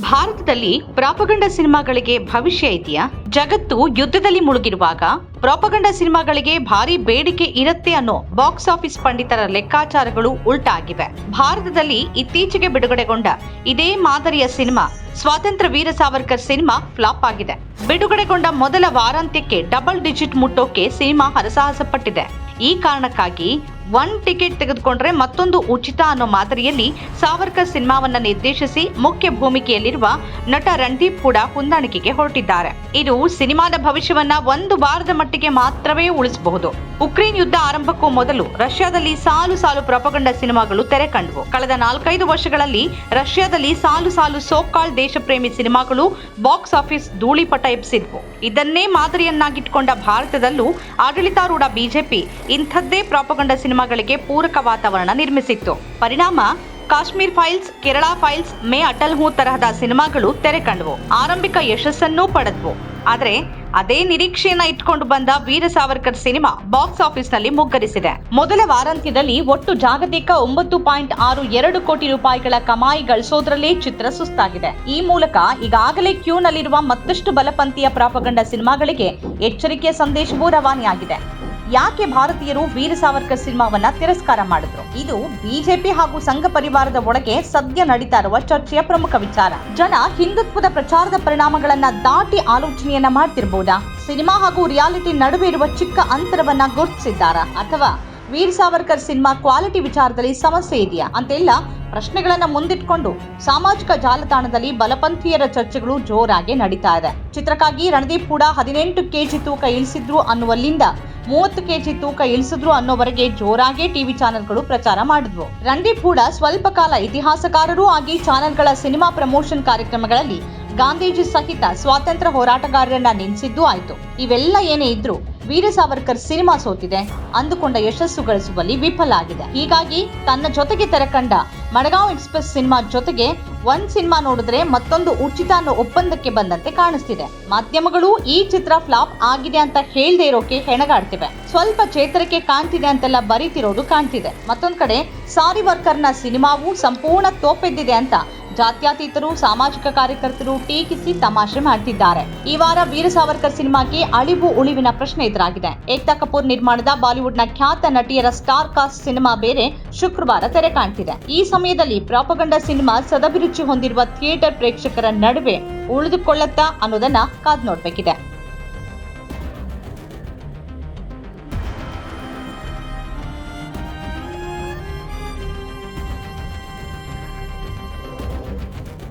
ಭಾರತದಲ್ಲಿ ಪ್ರಾಪಗಂಡ ಸಿನಿಮಾಗಳಿಗೆ ಭವಿಷ್ಯ ಇದೆಯಾ? ಜಗತ್ತು ಯುದ್ಧದಲ್ಲಿ ಮುಳುಗಿರುವಾಗ ಪ್ರಾಪಗಂಡ ಸಿನಿಮಾಗಳಿಗೆ ಭಾರಿ ಬೇಡಿಕೆ ಇರುತ್ತೆ ಅನ್ನೋ ಬಾಕ್ಸ್ ಆಫೀಸ್ ಪಂಡಿತರ ಲೆಕ್ಕಾಚಾರಗಳು ಉಲ್ಟಾಗಿವೆ. ಭಾರತದಲ್ಲಿ ಇತ್ತೀಚೆಗೆ ಬಿಡುಗಡೆಗೊಂಡ ಇದೇ ಮಾದರಿಯ ಸಿನಿಮಾ, ಸ್ವಾತಂತ್ರ್ಯ ವೀರ ಸಾವರ್ಕರ್ ಸಿನಿಮಾ ಫ್ಲಾಪ್ ಆಗಿದೆ. ಬಿಡುಗಡೆಗೊಂಡ ಮೊದಲ ವಾರಾಂತ್ಯಕ್ಕೆ ಡಬಲ್ ಡಿಜಿಟ್ ಮುಟ್ಟೋಕೆ ಸಿನಿಮಾ ಹರಸಾಹಸ ಪಟ್ಟಿದೆ ಈ ಕಾರಣಕ್ಕಾಗಿ ಒನ್ ಟಿಕೆಟ್ ತೆಗೆದುಕೊಂಡ್ರೆ ಮತ್ತೊಂದು ಉಚಿತ ಅನ್ನೋ ಮಾದರಿಯಲ್ಲಿ ಸಾವರ್ಕರ್ ಸಿನಿಮಾವನ್ನ ನಿರ್ದೇಶಿಸಿ ಮುಖ್ಯ ಭೂಮಿಕೆಯಲ್ಲಿರುವ ನಟ ರಣದೀಪ್ ಕೂಡ ಹೊಂದಾಣಿಕೆಗೆ ಹೊರಟಿದ್ದಾರೆ. ಇದು ಸಿನಿಮಾದ ಭವಿಷ್ಯವನ್ನ ಒಂದು ವಾರದ ಮಟ್ಟಿಗೆ ಮಾತ್ರವೇ ಉಳಿಸಬಹುದು. ಉಕ್ರೇನ್ ಯುದ್ಧ ಆರಂಭಕ್ಕೂ ಮೊದಲು ರಷ್ಯಾದಲ್ಲಿ ಸಾಲು ಸಾಲು ಪ್ರಪಗಂಡ ಸಿನಿಮಾಗಳು ತೆರೆ ಕಂಡವು. ಕಳೆದ ನಾಲ್ಕೈದು ವರ್ಷಗಳಲ್ಲಿ ರಷ್ಯಾದಲ್ಲಿ ಸಾಲು ಸಾಲು ಸೋಕಾಳ್ ದೇಶಪ್ರೇಮಿ ಸಿನಿಮಾಗಳು ಬಾಕ್ಸ್ ಆಫೀಸ್ ಧೂಳಿಪಟ ಎಬ್ಸಿದ್ವು ಇದನ್ನೇ ಮಾದರಿಯನ್ನಾಗಿಟ್ಕೊಂಡ ಭಾರತದಲ್ಲೂ ಆಡಳಿತಾರೂಢ ಬಿಜೆಪಿ ಇಂಥದ್ದೇ ಪ್ರಾಪಗಂಡ ಸಿನಿಮಾಗಳಿಗೆ ಪೂರಕ ವಾತಾವರಣ ನಿರ್ಮಿಸಿತ್ತು. ಪರಿಣಾಮ, ಕಾಶ್ಮೀರ್ ಫೈಲ್ಸ್, ಕೇರಳ ಫೈಲ್ಸ್, ಮೇ ಅಟಲ್ ಹೂ ತರಹದ ಸಿನಿಮಾಗಳು ತೆರೆ ಕಂಡವು. ಆರಂಭಿಕ ಯಶಸ್ಸನ್ನೂ ಪಡೆದ್ವು. ಆದರೆ ಅದೇ ನಿರೀಕ್ಷೆಯನ್ನ ಇಟ್ಕೊಂಡು ಬಂದ ವೀರ ಸಾವರ್ಕರ್ ಸಿನಿಮಾ ಬಾಕ್ಸ್ ಆಫೀಸ್ನಲ್ಲಿ ಮುಗ್ಗರಿಸಿದೆ. ಮೊದಲ ವಾರಾಂತ್ಯದಲ್ಲಿ ಒಟ್ಟು ಜಾಗತಿಕ ಒಂಬತ್ತು ಪಾಯಿಂಟ್ ಆರು ಎರಡು ಕೋಟಿ ರೂಪಾಯಿಗಳ ಕಮಾಯಿ ಗಳಿಸೋದ್ರಲ್ಲೇ ಚಿತ್ರ ಸುಸ್ತಾಗಿದೆ. ಈ ಮೂಲಕ ಈಗಾಗಲೇ ಕ್ಯೂನಲ್ಲಿರುವ ಮತ್ತಷ್ಟು ಬಲಪಂಥೀಯ ಪ್ರಾಪಗಂಡ ಸಿನಿಮಾಗಳಿಗೆ ಎಚ್ಚರಿಕೆಯ ಸಂದೇಶವೂ ರವಾನೆಯಾಗಿದೆ. ಯಾಕೆ ಭಾರತೀಯರು ವೀರ ಸಾವರ್ಕರ್ ಸಿನಿಮಾವನ್ನ ತಿರಸ್ಕಾರ ಮಾಡಿದ್ರು? ಇದು ಬಿಜೆಪಿ ಹಾಗೂ ಸಂಘ ಪರಿವಾರದ ಒಳಗೆ ಸದ್ಯ ನಡೀತಾ ಇರುವ ಚರ್ಚೆಯ ಪ್ರಮುಖ ವಿಚಾರ. ಜನ ಹಿಂದುತ್ವದ ಪ್ರಚಾರದ ಪರಿಣಾಮಗಳನ್ನ ದಾಟಿ ಆಲೋಚನೆಯನ್ನ ಮಾಡ್ತಿರ್ಬೋದಾ? ಸಿನಿಮಾ ಹಾಗೂ ರಿಯಾಲಿಟಿ ನಡುವೆ ಇರುವ ಚಿಕ್ಕ ಅಂತರವನ್ನ ಗುರುತಿಸಿದ್ದಾರಾ? ಅಥವಾ ವೀರ್ ಸಾವರ್ಕರ್ ಸಿನಿಮಾ ಕ್ವಾಲಿಟಿ ವಿಚಾರದಲ್ಲಿ ಸಮಸ್ಯೆ ಇದೆಯಾ ಅಂತೆಲ್ಲ ಪ್ರಶ್ನೆಗಳನ್ನ ಮುಂದಿಟ್ಕೊಂಡು ಸಾಮಾಜಿಕ ಜಾಲತಾಣದಲ್ಲಿ ಬಲಪಂಥೀಯರ ಚರ್ಚೆಗಳು ಜೋರಾಗಿ ನಡೀತಾ ಇದೆ. ಚಿತ್ರಕ್ಕಾಗಿ ರಣದೀಪ್ ಕೂಡ ಹದಿನೆಂಟು ಕೆಜಿ ತೂಕ ಇಳಿಸಿದ್ರು ಅನ್ನುವಲ್ಲಿಂದ ಮೂವತ್ತು ಕೆಜಿ ತೂಕ ಇಳಿಸಿದ್ರು ಅನ್ನೋವರೆಗೆ ಜೋರಾಗಿ ಟಿವಿ ಚಾನೆಲ್ಗಳು ಪ್ರಚಾರ ಮಾಡಿದ್ವು. ರಣದೀಪ್ ಕೂಡ ಸ್ವಲ್ಪ ಕಾಲ ಇತಿಹಾಸಕಾರರೂ ಆಗಿ ಚಾನೆಲ್ಗಳ ಸಿನಿಮಾ ಪ್ರಮೋಷನ್ ಕಾರ್ಯಕ್ರಮಗಳಲ್ಲಿ ಗಾಂಧೀಜಿ ಸಹಿತ ಸ್ವಾತಂತ್ರ್ಯ ಹೋರಾಟಗಾರರನ್ನ ನೆನೆಸಿದ್ದು ಆಯ್ತು. ಇವೆಲ್ಲ ಏನೇ ಇದ್ರೂ ವೀರ ಸಾವರ್ಕರ್ ಸಿನಿಮಾ ಸೋತಿದೆ. ಅಂದುಕೊಂಡ ಯಶಸ್ಸು ಗಳಿಸುವಲ್ಲಿ ವಿಫಲ ಆಗಿದೆ. ಹೀಗಾಗಿ ತನ್ನ ಜೊತೆಗೆ ತೆರೆಕಂಡ ಮಡಗಾಂವ್ ಎಕ್ಸ್ಪ್ರೆಸ್ ಸಿನಿಮಾ ಜೊತೆಗೆ ಒಂದ್ ಸಿನಿಮಾ ನೋಡಿದ್ರೆ ಮತ್ತೊಂದು ಉಚಿತ ಅನ್ನೋ ಒಪ್ಪಂದಕ್ಕೆ ಬಂದಂತೆ ಕಾಣಿಸ್ತಿದೆ. ಮಾಧ್ಯಮಗಳು ಈ ಚಿತ್ರ ಫ್ಲಾಪ್ ಆಗಿದೆ ಅಂತ ಹೇಳ್ದೇ ಇರೋಕೆ ಹೆಣಗಾಡ್ತಿವೆ. ಸ್ವಲ್ಪ ಚೇತರಿಕೆ ಕಾಣ್ತಿದೆ ಅಂತೆಲ್ಲ ಬರೀತಿರೋದು ಕಾಣ್ತಿದೆ. ಮತ್ತೊಂದ್ ಕಡೆ ಸಾರಿ ವರ್ಕರ್ನ ಸಿನಿಮಾವು ಸಂಪೂರ್ಣ ತೋಪೆದ್ದಿದೆ ಅಂತ ಜಾತ್ಯತೀತರು, ಸಾಮಾಜಿಕ ಕಾರ್ಯಕರ್ತರು ಟೀಕಿಸಿ ತಮಾಷೆ ಮಾಡ್ತಿದ್ದಾರೆ. ಈ ವಾರ ವೀರ ಸಾವರ್ಕರ್ ಸಿನಿಮಾಗೆ ಅಳಿವು ಉಳಿವಿನ ಪ್ರಶ್ನೆ ಎದುರಾಗಿದೆ. ಏಕ್ತಾ ಕಪೂರ್ ನಿರ್ಮಾಣದ ಬಾಲಿವುಡ್ನ ಖ್ಯಾತ ನಟಿಯರ ಸ್ಟಾರ್ ಕಾಸ್ಟ್ ಸಿನಿಮಾ ಬೇರೆ ಶುಕ್ರವಾರ ತೆರೆ ಕಾಣ್ತಿದೆ. ಈ ಸಮಯದಲ್ಲಿ ಪ್ರಾಪಗಂಡ ಸಿನಿಮಾ ಸದಭಿರುಚಿ ಹೊಂದಿರುವ ಥಿಯೇಟರ್ ಪ್ರೇಕ್ಷಕರ ನಡುವೆ ಉಳಿದುಕೊಳ್ಳತ್ತಾ ಅನ್ನೋದನ್ನ ಕಾದ್ ನೋಡ್ಬೇಕಿದೆ.